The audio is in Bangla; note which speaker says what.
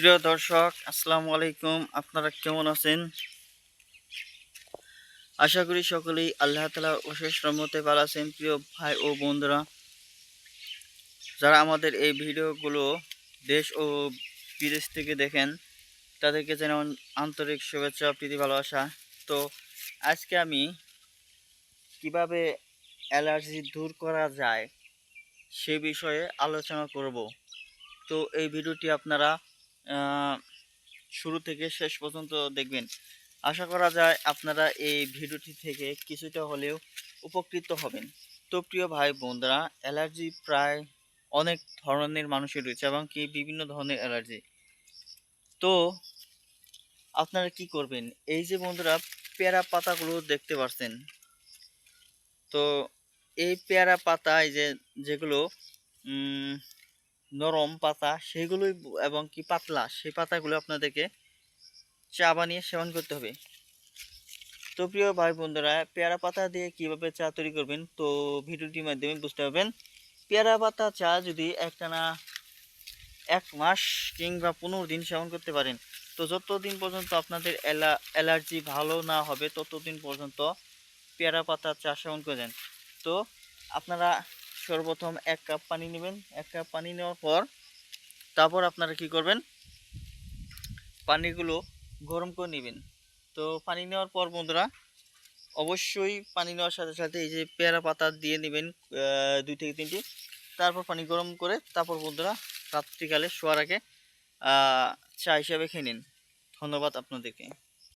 Speaker 1: প্রিয় দর্শক, আসসালামু আলাইকুম। আপনারা কেমন আছেন? আশা করি সকলেই আল্লাহ তালার অশেষ রহমতে ভালো আছেন। প্রিয় ভাই ও বন্ধুরা, যারা আমাদের এই ভিডিওগুলো দেশ ও বিদেশ থেকে দেখেন, তাদেরকে যেন আন্তরিক শুভেচ্ছা, প্রীতি, ভালোবাসা। তো আজকে আমি কীভাবে অ্যালার্জি দূর করা যায় সে বিষয়ে আলোচনা করব। তো এই ভিডিওটি আপনারা শুরু থেকে শেষ পর্যন্ত দেখবেন। আশা করা যায় আপনারা এই ভিডিওটি থেকে কিছুটা হলেও উপকৃত হবেন। তো প্রিয় ভাই বোনরা, অ্যালার্জি প্রায় অনেক ধরনের মানুষের রয়েছে এবং কি বিভিন্ন ধরনের অ্যালার্জি। তো আপনারা কি করবেন? এই যে বন্ধুরা, পেয়ারা পাতাগুলো দেখতে পাচ্ছেন তো এই পেয়ারা পাতা, এই যে যেগুলো নরম পাতা সেগুলোই এবং কি পাতলা, সেই পাতাগুলো আপনাদেরকে চা বানিয়ে সেবন করতে হবে। তো প্রিয় ভাই বন্ধুরা পেয়ারা পাতা দিয়ে কীভাবে চা তৈরি করবেন? তো ভিডিওটির মাধ্যমে বুঝতে পারবেন, পেয়ারা পাতা চা যদি একটানা এক মাস কিংবা পনেরো দিন সেবন করতে পারেন, তো যতদিন পর্যন্ত আপনাদের অ্যালা অ্যালার্জি ভালো না হবে, ততদিন পর্যন্ত পেয়ারা পাতা চা সেবন করবেন। তো আপনারা সর্বপ্রথম এক কাপ পানি নেবেন। এক কাপ পানি নেওয়ার পর তারপর আপনারা কি করবেন? পানিগুলো গরম করে নেবেন। তো পানি নেওয়ার পর বন্ধুরা, অবশ্যই পানি নেওয়ার সাথে সাথে এই যে পেয়ারা পাতা দিয়ে নেবেন দুই থেকে তিনটি। তারপর পানি গরম করে তারপর বন্ধুরা রাত্রিকালে শোয়ার আগে চা হিসাবে খেয়ে নিন। ধন্যবাদ আপনাদেরকে।